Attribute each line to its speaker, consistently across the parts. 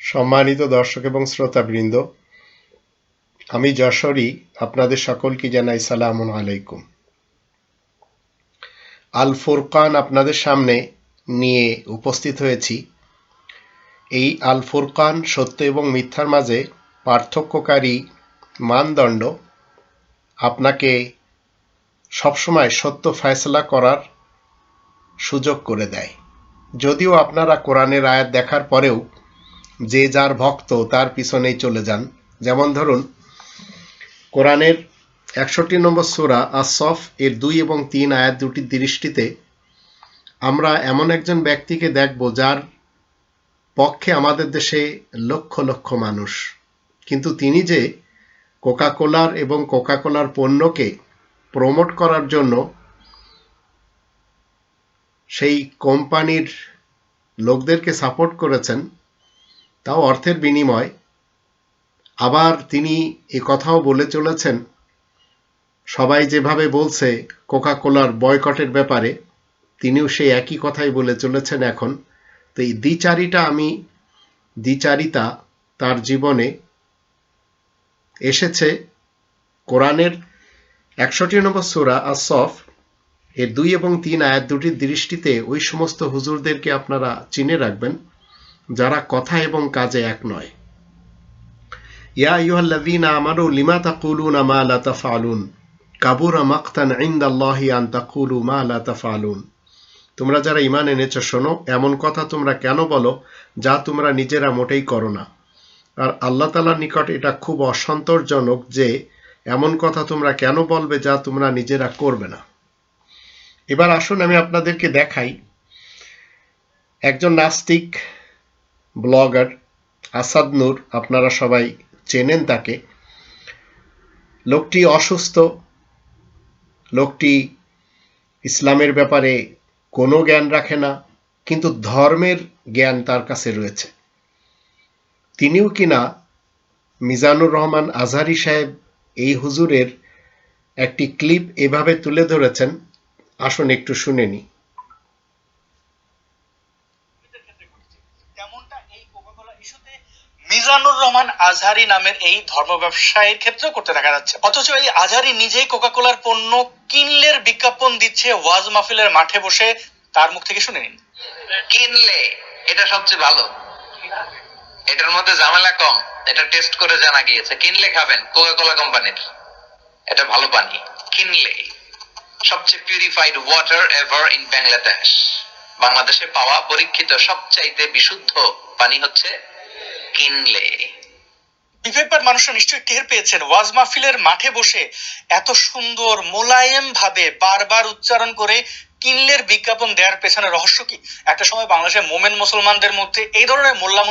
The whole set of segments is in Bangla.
Speaker 1: সম্মানিত দর্শক এবং শ্রোতাবৃন্দ, আমি যশোরী, আপনাদের সকলকে জানাই সালাম আলাইকুম। আল ফুরকান আপনাদের সামনে নিয়ে উপস্থিত হয়েছি। এই আল ফুরকান সত্য এবং মিথ্যার মাঝে পার্থক্যকারী মানদণ্ড আপনাকে সবসময় সত্য ফয়সলা করার সুযোগ করে দেয়। যদিও আপনারা কোরআনের আয়াত দেখার পরেও যে যার ভক্ত তার পিছনেই চলে যান। যেমন ধরুন, কোরআনের একষট্টি নম্বর সুরা আসফ এর দুই এবং তিন আয়াত দুটির দৃষ্টিতে আমরা এমন একজন ব্যক্তিকে দেখব যার পক্ষে আমাদের দেশে লক্ষ লক্ষ মানুষ। কিন্তু তিনি যে কোকাকোলার এবং কোকাকোলার পণ্যকে প্রমোট করার জন্য সেই কোম্পানির লোকদেরকে সাপোর্ট করেছেন তাও অর্থের বিনিময়। আবার তিনি এ কথাও বলে চলেছেন, সবাই যেভাবে বলছে কোকা কোলার বয়কটের ব্যাপারে, তিনিও সেই একই কথাই বলে চলেছেন এখন। তো এই দ্বিচারিটা আমি, দ্বিচারিতা তার জীবনে এসেছে কোরআনের একষট্টি নম্বর সুরা আসফ এর দুই এবং তিন আয়াত দুটির দৃষ্টিতে ওই সমস্ত হুজুরদেরকে আপনারা চিনে রাখবেন। যারা কথা এবং কাজে এক নয়। ইয়া ইউহাল্লাযীনা লিমা তাকুলুনা মা লা তাফআলুন? কাবুরা ইনদাল্লাহি আন তাকুলু মা লা তাফআলুন। তোমরা যারা শোনো, এমন কথা তোমরা কেন বলো যা তোমরা নিজেরা মোটেই করো না? আর আল্লাহ নিকট এটা খুব অসন্তোষজনক যে, এমন কথা তোমরা কেন বলবে যা তোমরা নিজেরা করবে না? এবার আসুন আমি আপনাদেরকে দেখাই। একজন নাস্তিক ব্লগার আসাদ নূর, আপনারা সবাই চেনেন তাকে। লোকটি অসুস্থ। লোকটি ইসলামের ব্যাপারে কোনো জ্ঞান রাখে না, কিন্তু ধর্মের জ্ঞান তার কাছে রয়েছে। তিনিও কিনা মিজানুর রহমান আজহারি সাহেব এই হুজুরের একটি ক্লিপ এভাবে তুলে ধরেছেন, আসুন একটু শুনে নিই
Speaker 2: তেমনটা এই কোকাকোলা ইস্যুতে মিজানুর রহমান আজহারি নামের এই ধর্ম ব্যবসায়ীর ক্ষেত্রেও করতে দেখা যাচ্ছে। অথচ এই আজহারি নিজেই কোকাকোলার পণ্য কিনলের বিজ্ঞাপন দিচ্ছে ওয়াজ মাহফিলের মাঠে বসে। তার মুখ থেকে শুনে নিন।
Speaker 3: কিনলে, এটা সবচেয়ে ভালো। এটার মধ্যে ঝামেলা কম। এটা টেস্ট করে জানা গিয়েছে। কিনলে খাবেন কোকা কোলা কোম্পানির এটা ভালো পানি। কিনলে। সবচেয়ে purified water ever in Bangladesh বাংলাদেশে পাওয়া পরীক্ষিত সবচাইতে বিশুদ্ধ পানি হচ্ছে কিনলে?
Speaker 2: বিবেকবার মানুষরা নিশ্চয়ই টের পেয়েছেন। ওয়াজ মাহফিলের মাঠে বসে এত সুন্দর মোলায়েম ভাবে বারবার উচ্চারণ করে কিনলের বিজ্ঞাপন দেওয়ার পেছনে রহস্য কি? একটা সময় বাংলাদেশের মোমেন মুসলমানদের মধ্যে এই ধরনের মোল্লা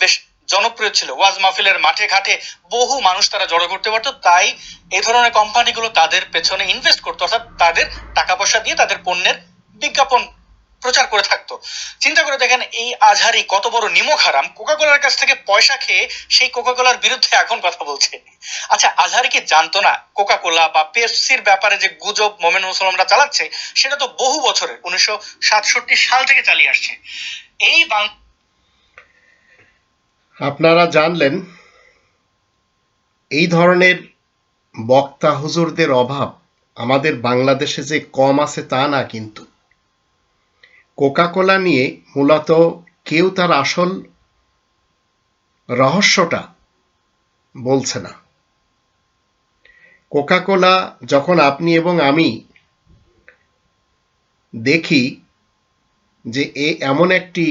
Speaker 2: বেশ জনপ্রিয় ছিল। ওয়াজ মাহফিলের মাঠে ঘাটে বহু মানুষ তারা জড়ো করতে পারতো, তাই এই ধরনের কোম্পানিগুলো তাদের পেছনে ইনভেস্ট করতো। অর্থাৎ তাদের টাকা পয়সা দিয়ে তাদের পণ্যের বিজ্ঞাপন প্রচার করে থাকতো। চিন্তা করে দেখেন এই আজহারি কত বড় নিমক হারাম কোকাকোলার কাছ থেকে পয়সা খেয়ে সেই কোকাকোলার বিরুদ্ধে এখন কথা বলছে। আচ্ছা আজহারি কি জানতো না কোকাকোলা বা পেপসির ব্যাপারে যে গুজব মোমেন মুসলমানরা চালাচ্ছে, সেটা তো বহু বছরের, উনিশশো সাতষট্টি সাল থেকে চালিয়ে আসছে। এই
Speaker 1: আপনারা জানলেন, এই ধরনের বক্তা হুজুরদের অভাব আমাদের বাংলাদেশে যে কম আছে তা না কিন্তু। কোকাকোলা নিয়ে মূলত কেউ তার আসল রহস্যটা বলছে না। কোকাকোলা যখন আপনি এবং আমি দেখি যে এ এমন একটি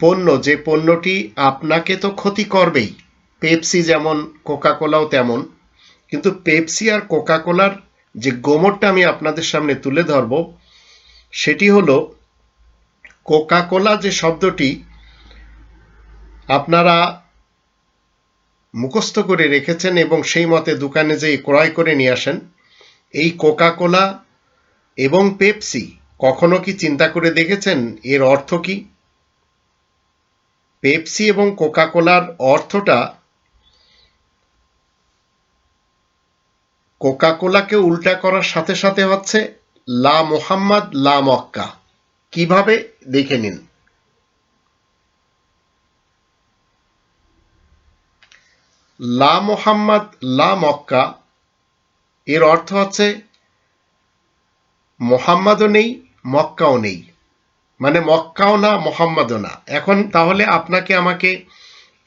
Speaker 1: পণ্য, যে পণ্যটি আপনাকে তো ক্ষতি করবেই, পেপসি যেমন, কোকাকোলাও তেমন, কিন্তু পেপসি আর কোকাকোলার যে গোমরটা আমি আপনাদের সামনে তুলে ধরব সেটি হলো কোকাকোলা যে শব্দটি আপনারা মুখস্থ করে রেখেছেন এবং সেই মতে দোকানে যেয়ে ক্রয় করে নিয়ে আসেন, এই কোকাকোলা এবং পেপসি কখনো কি চিন্তা করে দেখেছেন? এর অর্থ কি? পেপসি এবং কোকাকোলার অর্থটা কোকা কোকাকোলাকে উল্টা করার সাথে সাথে হচ্ছে লা মোহাম্মদ, লা মক্কা। কীভাবে দেখে নিন? লা মোহাম্মদ, লা মক্কা, এর অর্থ হচ্ছে মোহাম্মদও নেই, মক্কাও নেই। মানে মক্কাও না, মোহাম্মদও না। এখন তাহলে আপনাকে আমাকে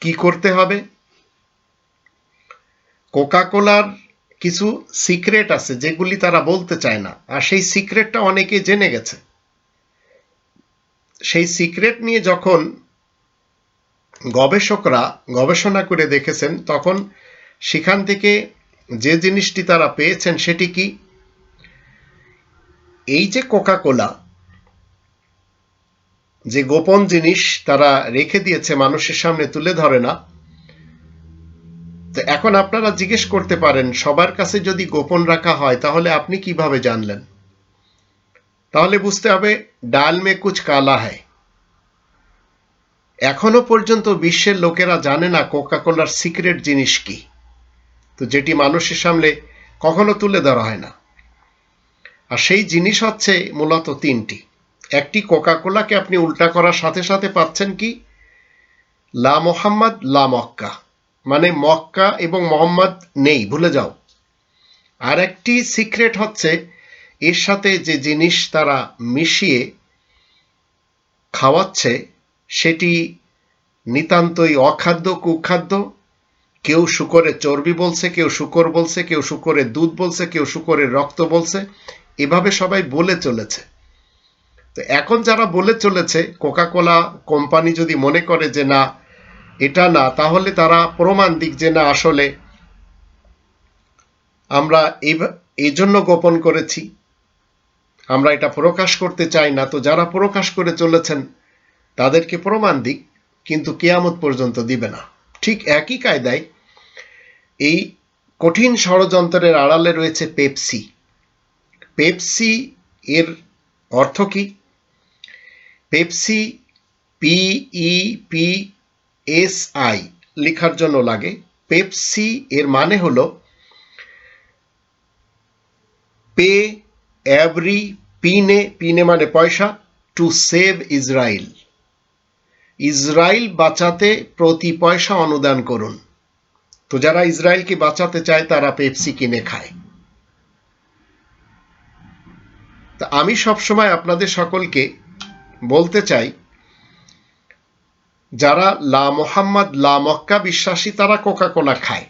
Speaker 1: কি করতে হবে? কোকাকোলার কিছু সিক্রেট আছে যেগুলি তারা বলতে চায় না। আর সেই সিক্রেটটা অনেকে জেনে গেছে। সেই সিক্রেট নিয়ে যখন গবেষকরা গবেষণা করে দেখেছেন, তখন সেখান থেকে যে জিনিসটি তারা পেয়েছেন সেটি কি? এই যে কোকা কোলা যে গোপন জিনিস তারা রেখে দিয়েছে, মানুষের সামনে তুলে ধরে না তো এখন আপনারা জিজ্ঞেস করতে পারেন, সবার কাছে যদি গোপন রাখা হয়, তাহলে আপনি কীভাবে জানলেন? তাহলে বুঝতে হবে, ডাল মে কুচ কালা হয় এখনও পর্যন্ত বিশ্বের লোকেরা জানে না কোকাকোলার সিক্রেট জিনিস কি। তো যেটি মানুষের সামনে কখনো তুলে ধরা হয় না। আর সেই জিনিস হচ্ছে মূলত তিনটি। একটি কোকাকোলাকে আপনি উল্টা করার সাথে সাথে পাচ্ছেন কি? লা মোহাম্মদ, লা মক্কা। মানে মক্কা এবং মোহাম্মদ নেই, ভুলে যাও। আর একটি সিক্রেট হচ্ছে, এর সাথে যে জিনিস তারা মিশিয়ে খাওয়াচ্ছে, সেটি নিতান্তই অখাদ্য, কুখাদ্য। কেউ শুকরে চর্বি বলছে, কেউ শুকর বলছে, কেউ শুকরের দুধ বলছে, কেউ শুকরের রক্ত বলছে। এভাবে সবাই বলে চলেছে। তো এখন যারা বলে চলেছে কোকাকোলা কোম্পানি যদি মনে করে যে না এটা না, তাহলে তারা প্রমাণ দিক যে না, আসলে আমরা এই জন্য গোপন করেছি। আমরা এটা প্রকাশ করতে চাই না। তো যারা প্রকাশ করে চলেছেন, তাদেরকে প্রমাণ দিক, কিন্তু কেয়ামত পর্যন্ত দিবে না। ঠিক একই কায়দায় এই কঠিন ষড়যন্ত্রের আড়ালে রয়েছে পেপসি। পেপসি এর অর্থ কি? Pepsi P E P S I লেখার জন্য লাগে। পেপসি এর মানে হলো পে এভরি পিনে পিনে মানে পয়সা, টু সেভ ইসরায়েল ইসরায়েল বাঁচাতে প্রতি পয়সা অনুদান করুন। তো যারা ইসরায়েলকে বাঁচাতে চায়, তারা পেপসি কিনে খায়। তা আমি সবসময় আপনাদের সকলকে বলতে চাই যারা লা মোহাম্মদ, লা মক্কা বিশ্বাসী, তারা কোকা কোলা খায়।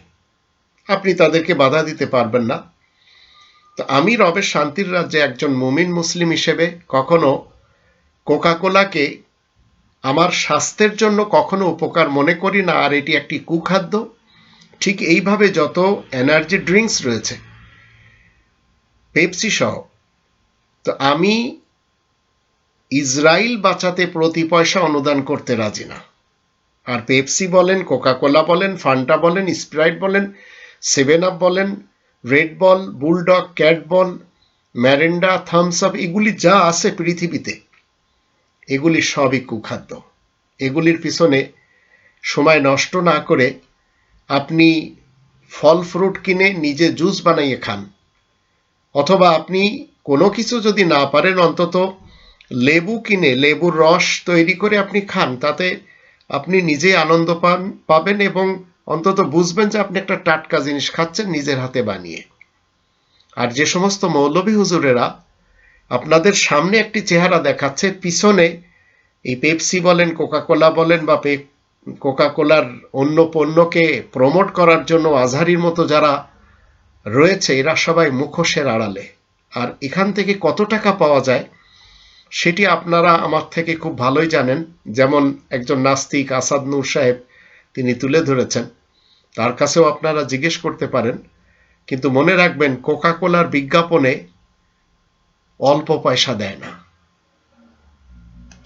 Speaker 1: আপনি তাদেরকে বাধা দিতে পারবেন না। তো আমি রবের শান্তির রাজ্যে একজন মুমিন মুসলিম হিসেবে কখনো কোকা কোলাকে আমার স্বাস্থ্যের জন্য কখনো উপকার মনে করি না, আর এটি একটি কুখাদ্য। ঠিক এইভাবে যত এনার্জি ড্রিঙ্কস রয়েছে, পেপসি সহ, তো আমি ইসরায়েল বাঁচাতে প্রতি পয়সা অনুদান করতে রাজি না। আর পেপসি বলেন, কোকাকোলা বলেন, ফান্টা বলেন, স্প্রাইট বলেন, সেভেন আপ বলেন, রেড বল, বুলডগ, ক্যাট বল, ম্যারেন্ডা, থামস আপ, এগুলি যা আছে পৃথিবীতে, এগুলি সবই কুখাদ্য। এগুলির পিছনে সময় নষ্ট না করে আপনি ফল ফ্রুট কিনে নিজে জুস বানাইয়ে খান। অথবা আপনি কোনো কিছু যদি না পারেন, অন্তত লেবু কিনে, লেবুর রস তৈরি করে আপনি খান, তাতে আপনি নিজেই আনন্দ পান, পাবেন এবং অন্তত বুঝবেন যে আপনি একটা টাটকা জিনিস খাচ্ছেন নিজের হাতে বানিয়ে। আর যে সমস্ত মৌলভী হুজুরেরা আপনাদের সামনে একটি চেহারা দেখাচ্ছে, পিছনে এই পেপসি বলেন, কোকাকোলা বলেন বা কোকাকোলার অন্য পণ্যকে প্রমোট করার জন্য আজহারির মতো যারা রয়েছে, এরা সবাই মুখোশের আড়ালে। আর এখান থেকে কত টাকা পাওয়া যায় সেটি আপনারা আমার থেকে খুব ভালোই জানেন। যেমন একজন নাস্তিক আসাদ নূর সাহেব তিনি তুলে ধরেছেন। তার কাছেও আপনারা জিজ্ঞেস করতে পারেন। কিন্তু মনে রাখবেন কোকাকোলার বিজ্ঞাপনে অল্প পয়সা দেয় না।